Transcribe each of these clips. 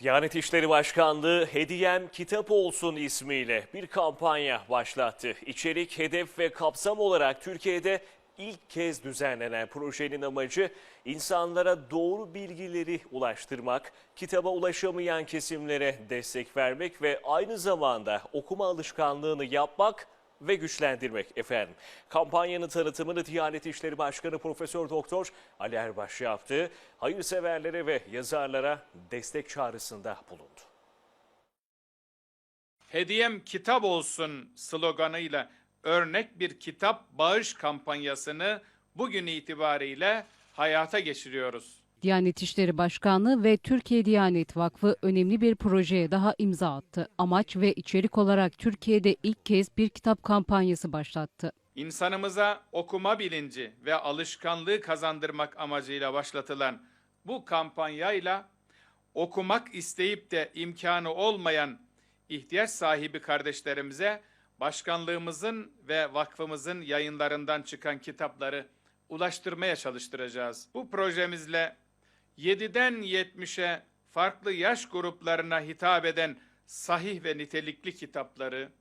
Diyanet İşleri Başkanlığı Hediyem Kitap Olsun ismiyle bir kampanya başlattı. İçerik, hedef ve kapsam olarak Türkiye'de ilk kez düzenlenen projenin amacı insanlara doğru bilgileri ulaştırmak, kitaba ulaşamayan kesimlere destek vermek ve aynı zamanda okuma alışkanlığını yapmak ve güçlendirmek efendim. Kampanyanın tanıtımını Diyanet İşleri Başkanı Profesör Doktor Ali Erbaş yaptı. Hayırseverlere ve yazarlara destek çağrısında bulundu. Hediyem kitap olsun sloganıyla örnek bir kitap bağış kampanyasını bugün itibariyle hayata geçiriyoruz. Diyanet İşleri Başkanlığı ve Türkiye Diyanet Vakfı önemli bir projeye daha imza attı. Amaç ve içerik olarak Türkiye'de ilk kez bir kitap kampanyası başlattı. İnsanımıza okuma bilinci ve alışkanlığı kazandırmak amacıyla başlatılan bu kampanyayla okumak isteyip de imkanı olmayan ihtiyaç sahibi kardeşlerimize başkanlığımızın ve vakfımızın yayınlarından çıkan kitapları ulaştırmaya çalıştıracağız. Bu projemizle 7'den 70'e farklı yaş gruplarına hitap eden sahih ve nitelikli kitapları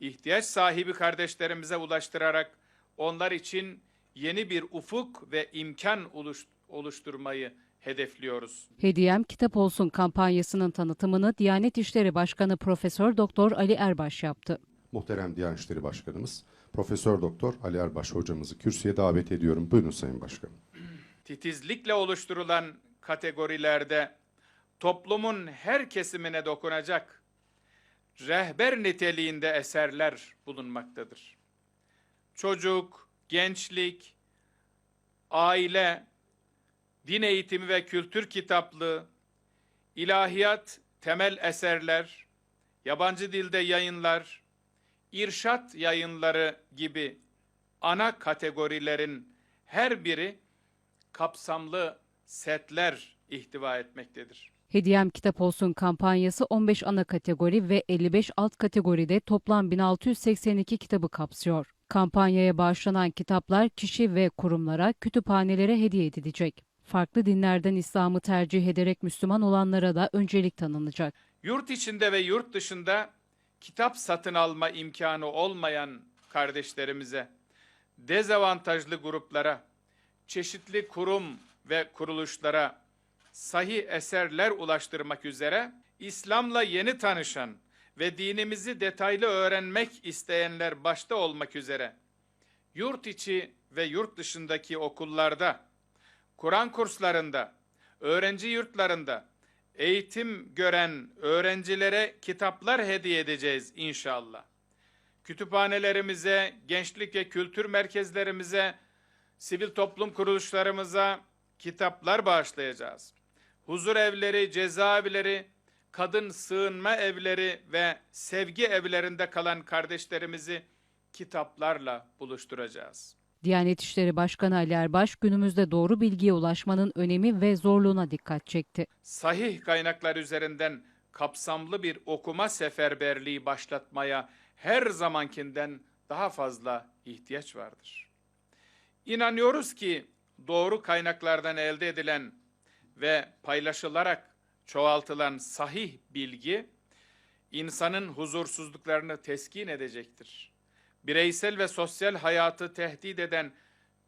ihtiyaç sahibi kardeşlerimize ulaştırarak onlar için yeni bir ufuk ve imkan oluş- oluşturmayı hedefliyoruz. Hediyem Kitap Olsun kampanyasının tanıtımını Diyanet İşleri Başkanı Profesör Doktor Ali Erbaş yaptı. Muhterem Diyanet İşleri Başkanımız Profesör Doktor Ali Erbaş hocamızı kürsüye davet ediyorum. Buyurun Sayın Başkanım. Titizlikle oluşturulan kategorilerde toplumun her kesimine dokunacak rehber niteliğinde eserler bulunmaktadır. Çocuk, gençlik, aile, din eğitimi ve kültür kitaplığı, ilahiyat, temel eserler, yabancı dilde yayınlar, irşat yayınları gibi ana kategorilerin her biri kapsamlı setler ihtiva etmektedir. Hediyem Kitap Olsun kampanyası 15 ana kategori ve 55 alt kategoride toplam 1682 kitabı kapsıyor. Kampanyaya bağışlanan kitaplar kişi ve kurumlara, kütüphanelere hediye edilecek. Farklı dinlerden İslam'ı tercih ederek Müslüman olanlara da öncelik tanınacak. Yurt içinde ve yurt dışında kitap satın alma imkanı olmayan kardeşlerimize, dezavantajlı gruplara, çeşitli kurum ve kuruluşlara sahih eserler ulaştırmak üzere İslam'la yeni tanışan ve dinimizi detaylı öğrenmek isteyenler başta olmak üzere yurt içi ve yurt dışındaki okullarda, Kur'an kurslarında, öğrenci yurtlarında eğitim gören öğrencilere kitaplar hediye edeceğiz inşallah. Kütüphanelerimize, gençlik ve kültür merkezlerimize, sivil toplum kuruluşlarımıza kitaplar bağışlayacağız. Huzur evleri, cezaevleri, kadın sığınma evleri ve sevgi evlerinde kalan kardeşlerimizi kitaplarla buluşturacağız. Diyanet İşleri Başkanı Ali Erbaş günümüzde doğru bilgiye ulaşmanın önemi ve zorluğuna dikkat çekti. sahih kaynaklar üzerinden kapsamlı bir okuma seferberliği başlatmaya her zamankinden daha fazla ihtiyaç vardır. İnanıyoruz ki doğru kaynaklardan elde edilen ve paylaşılarak çoğaltılan sahih bilgi insanın huzursuzluklarını teskin edecektir. Bireysel ve sosyal hayatı tehdit eden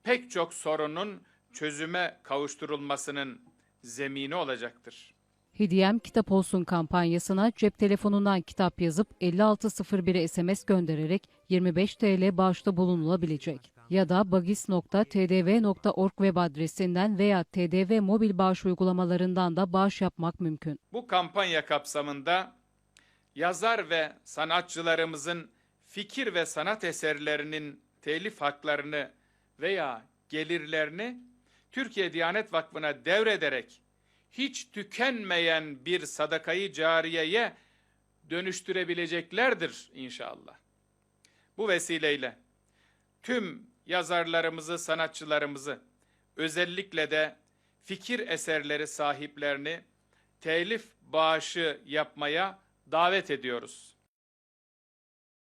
pek çok sorunun çözüme kavuşturulmasının zemini olacaktır. Hediyem Kitap Olsun kampanyasına cep telefonundan kitap yazıp 5601'e SMS göndererek 25 TL bağışta bulunulabilecek. Ya da bagis.tdv.org web adresinden veya TDV mobil bağış uygulamalarından da bağış yapmak mümkün. Bu kampanya kapsamında yazar ve sanatçılarımızın fikir ve sanat eserlerinin telif haklarını veya gelirlerini Türkiye Diyanet Vakfı'na devrederek hiç tükenmeyen bir sadakayı cariyeye dönüştürebileceklerdir inşallah. Bu vesileyle tüm yazarlarımızı, sanatçılarımızı, özellikle de fikir eserleri sahiplerini telif bağışı yapmaya davet ediyoruz.